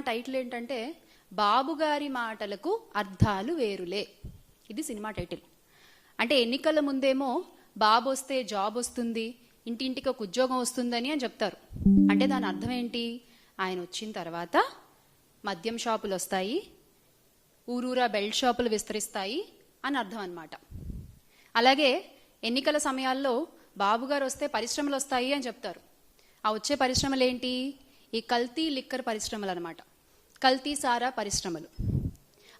Title ఏంటంటే బాబుగారి మాటలకు అర్థాలు వేరులే. ఇది సినిమా టైటిల్. అంటే ఎన్నికల ముందేమో బాబు వస్తే జాబ్ వస్తుంది ఇంటింటికి ఒక ఉద్యోగం వస్తుందని అని చెప్తారు. అంటే దాని అర్థం ఏంటి? ఆయన వచ్చిన తర్వాత మద్యం షాపులు వస్తాయి ఊరూరా బెల్ట్ షాపులు విస్తరిస్తాయి అని అర్థం అన్నమాట. అలాగే ఎన్నికల సమయాల్లో బాబుగారు వస్తే పరిశ్రమలు వస్తాయి అని చెప్తారు. ఆ వచ్చే పరిశ్రమలు ఏంటి ఈ కల్తీ లిక్కర్ పరిశ్రమలు అనమాట కల్తీ సారా పరిశ్రమలు.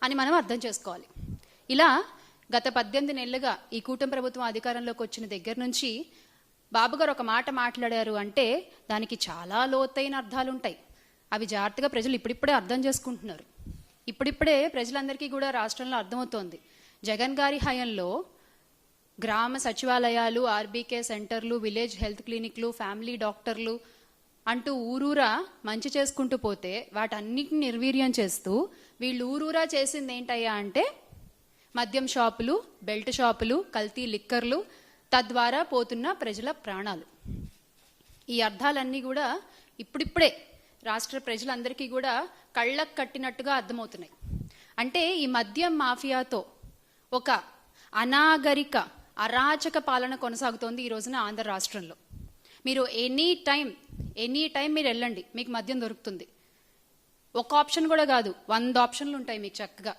అని మనం అర్థం చేసుకోవాలి. ఇలా గత పద్దెనిమిది నెలలుగా ఈ కూటమి ప్రభుత్వం అధికారంలోకి వచ్చిన దగ్గర నుంచి బాబుగారు ఒక మాట మాట్లాడారు అంటే దానికి చాలా లోతైన అర్థాలు ఉంటాయి అవి జాగ్రత్తగా ప్రజలు ఇప్పుడిప్పుడే అర్థం చేసుకుంటున్నారు. ఇప్పుడిప్పుడే ప్రజలందరికీ కూడా రాష్ట్రంలో అర్థమవుతోంది. జగన్ గారి హయంలో గ్రామ సచివాలయాలు ఆర్బీకే సెంటర్లు విలేజ్ హెల్త్ క్లినిక్లు ఫ్యామిలీ డాక్టర్లు అంటూ ఊరూరా మంచి చేసుకుంటూ పోతే వాటన్నిటిని నిర్వీర్యం చేస్తూ వీళ్ళు ఊరూరా చేసింది ఏంటయ్యా అంటే మద్యం షాపులు బెల్ట్ షాపులు కల్తీ లిక్కర్లు తద్వారా పోతున్న ప్రజల ప్రాణాలు. ఈ అర్థాలన్నీ కూడా ఇప్పుడిప్పుడే రాష్ట్ర ప్రజలందరికీ కూడా కళ్ళకు కట్టినట్టుగా అర్థమవుతున్నాయి. అంటే ఈ మద్యం మాఫియాతో ఒక అనాగరిక అరాచక పాలన కొనసాగుతోంది ఈ రోజున ఆంధ్ర రాష్ట్రంలో. మీరు ఎనీ టైం ఎనీ టైం మీరు వెళ్ళండి మీకు మద్యం దొరుకుతుంది. ఒక ఆప్షన్ కూడా కాదు వంద ఆప్షన్లు ఉంటాయి మీకు చక్కగా.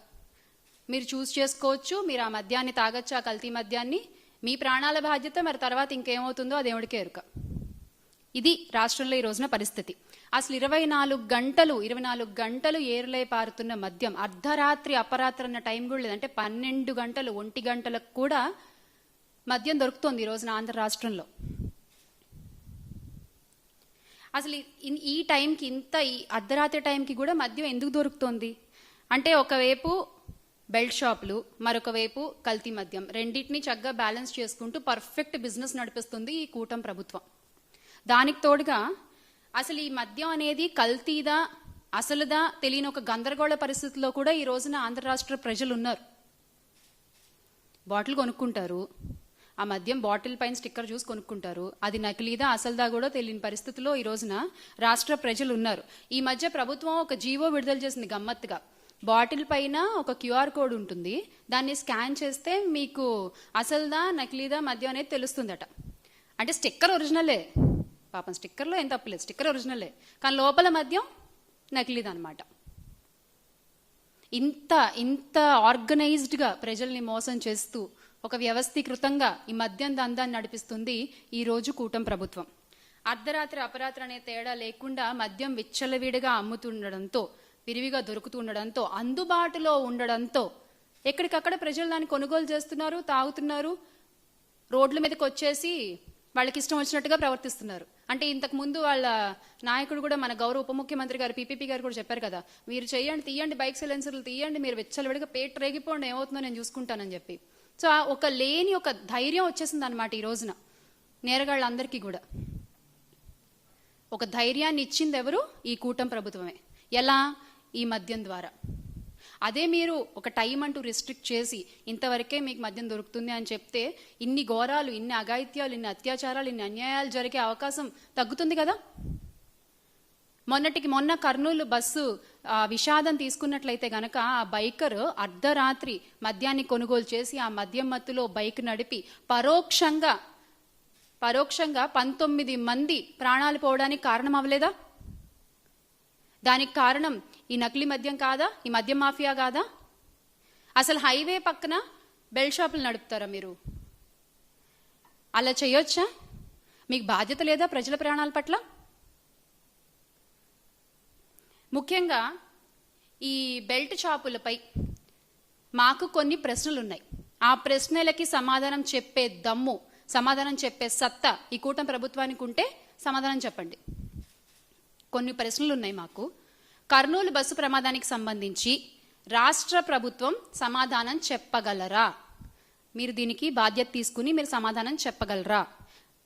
మీరు చూస్ చేసుకోవచ్చు మీరు ఆ మద్యాన్ని తాగొచ్చు ఆ కల్తీ మద్యాన్ని. మీ ప్రాణాల బాధ్యత మరి తర్వాత ఇంకేమవుతుందో అది దేవుడికే ఎరుక. ఇది రాష్ట్రంలో ఈ రోజున పరిస్థితి. అసలు ఇరవై నాలుగు గంటలు ఇరవై నాలుగు గంటలు ఏరులై పారుతున్న మద్యం అర్ధరాత్రి అపరాత్రి అన్న టైం కూడా లేదంటే పన్నెండు గంటలు ఒంటి గంటలకు కూడా మద్యం దొరుకుతోంది ఈ రోజున ఆంధ్ర రాష్ట్రంలో. అసలు ఈ- టైంకి ఇంత ఈ అర్ధరాత్రి టైంకి కూడా మద్యం ఎందుకు దొరుకుతుంది? అంటే ఒకవైపు బెల్ట్ షాపులు మరొక వైపు కల్తీ మద్యం. రెండింటిని చక్కగా బ్యాలెన్స్ చేసుకుంటూ పర్ఫెక్ట్ బిజినెస్ నడిపిస్తుంది ఈ కూటం ప్రభుత్వం. దానికి తోడుగా అసలు ఈ మద్యం అనేది కల్తీదా అసలుదా తెలియని ఒక గందరగోళ పరిస్థితిలో కూడా ఈ రోజున ఆంధ్ర రాష్ట్ర ప్రజలు ఉన్నారు బాటిల్ కొనుక్కుంటారు ఆ మద్యం బాటిల్ పైన స్టిక్కర్ చూసి కొనుక్కుంటారు. అది నకిలీదా అసలుదా కూడా తెలియని పరిస్థితిలో ఈ రోజున రాష్ట్ర ప్రజలు ఉన్నారు. ఈ మధ్య ప్రభుత్వం ఒక జీవో విడుదల చేసింది గమ్మత్తుగా. బాటిల్ పైన ఒక క్యూఆర్ కోడ్ ఉంటుంది. దాన్ని స్కాన్ చేస్తే మీకు అసలుదా నకిలీదా మద్యం అనేది తెలుస్తుందట. అంటే స్టిక్కర్ ఒరిజినలే. పాపం స్టిక్కర్లో ఏం తప్పలేదు స్టిక్కర్ ఒరిజినలే. కానీ లోపల మద్యం నకిలీదనమాట ఇంత ఇంత ఆర్గనైజ్డ్గా ప్రజల్ని మోసం చేస్తూ ఒక వ్యవస్థీకృతంగా ఈ మద్యం దందాన్ని నడిపిస్తుంది ఈ రోజు కూటం ప్రభుత్వం. అర్ధరాత్రి అపరాత్రి అనే తేడా లేకుండా మద్యం విచ్చలవిడిగా అమ్ముతుండడంతో విరివిగా దొరుకుతుండడంతో అందుబాటులో ఉండడంతో ఎక్కడికక్కడ ప్రజలు దాన్ని కొనుగోలు చేస్తున్నారు తాగుతున్నారు రోడ్ల మీదకి వచ్చేసి వాళ్ళకి ఇష్టం వచ్చినట్టుగా ప్రవర్తిస్తున్నారు. అంటే ఇంతకు ముందు వాళ్ళ నాయకుడు కూడా మన గౌరవ ఉప ముఖ్యమంత్రి గారు పీపీపీ గారు కూడా చెప్పారు కదా మీరు చేయండి తీయండి బైక్ సైలెన్సర్లు తీయండి మీరు విచ్చలవిడిగా పేట రేగిపోండి ఏమవుతుందో నేను చూసుకుంటానని చెప్పి. సో ఒక లేని ఒక ధైర్యం వచ్చేసింది అనమాట ఈ రోజున నేరగాళ్ళందరికీ కూడా. ఒక ధైర్యాన్ని ఇచ్చింది ఎవరు ఈ కూటం ప్రభుత్వమే. ఎలా? ఈ మద్యం ద్వారా. అదే మీరు ఒక టైం అంటూ రిస్ట్రిక్ట్ చేసి ఇంతవరకే మీకు మద్యం దొరుకుతుంది అని చెప్తే ఇన్ని ఘోరాలు ఇన్ని అఘాయిత్యాలు ఇన్ని అత్యాచారాలు ఇన్ని అన్యాయాలు జరిగే అవకాశం తగ్గుతుంది కదా? మొన్నటికి మొన్న కర్నూలు బస్సు విషాదం తీసుకున్నట్లయితే గనక ఆ బైకర్ అర్ధరాత్రి మద్యాన్ని కొనుగోలు చేసి ఆ మద్యం మత్తులో బైక్ నడిపి పరోక్షంగా పరోక్షంగా పంతొమ్మిది మంది ప్రాణాలు పోవడానికి కారణం అవ్వలేదా? దానికి కారణం ఈ నకిలీ మద్యం కాదా? ఈ మద్యం మాఫియా కాదా? అసలు హైవే పక్కన బెల్ షాపులు నడుపుతారా మీరు? అలా చేయొచ్చా? మీకు బాధ్యత లేదా ప్రజల ప్రాణాల పట్ల? ముఖ్యంగా ఈ బెల్ట్ షాపులపై మాకు కొన్ని ప్రశ్నలు ఉన్నాయి ఆ ప్రశ్నలకి సమాధానం చెప్పే దమ్ము సమాధానం చెప్పే సత్తా ఈ కూటమి ప్రభుత్వానికి ఉంటే సమాధానం చెప్పండి. కొన్ని ప్రశ్నలు ఉన్నాయి మాకు. కర్నూలు బస్సు ప్రమాదానికి సంబంధించి రాష్ట్ర ప్రభుత్వం సమాధానం చెప్పగలరా? మీరు దీనికి బాధ్యత తీసుకుని మీరు సమాధానం చెప్పగలరా?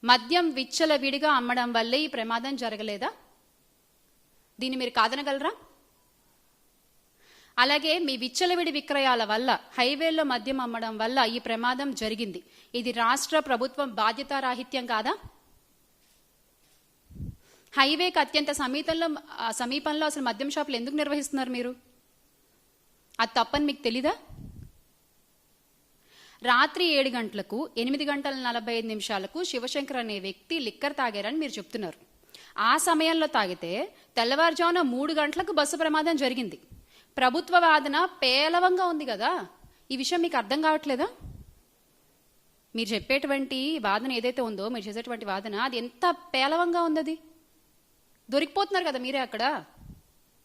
మద్యం విచ్చలవిడిగా అమ్మడం వల్లే ఈ ప్రమాదం జరగలేదా? దీన్ని మీరు కాదనగలరా? అలాగే మీ విచ్చలవిడి విక్రయాల వల్ల హైవేల్లో మద్యం అమ్మడం వల్ల ఈ ప్రమాదం జరిగింది. ఇది రాష్ట్ర ప్రభుత్వం బాధ్యతారాహిత్యం కాదా? హైవేకి అత్యంత సమీపంలో సమీపంలో అసలు మద్యం షాపులు ఎందుకు నిర్వహిస్తున్నారు మీరు? అది తప్పని మీకు తెలీదా? రాత్రి ఏడు గంటలకు ఎనిమిది గంటల నలభై ఐదు నిమిషాలకు శివశంకర్ అనే వ్యక్తి లిక్కర్ తాగారని మీరు చెప్తున్నారు. ఆ సమయంలో తాగితే తెల్లవారుజామున మూడు గంటలకు బస్సు ప్రమాదం జరిగింది. ప్రభుత్వ వాదన పేలవంగా ఉంది కదా. ఈ విషయం మీకు అర్థం కావట్లేదా? మీరు చెప్పేటువంటి వాదన ఏదైతే ఉందో మీరు చేసేటువంటి వాదన అది ఎంత పేలవంగా ఉంది అది దొరికిపోతున్నారు కదా మీరే అక్కడ.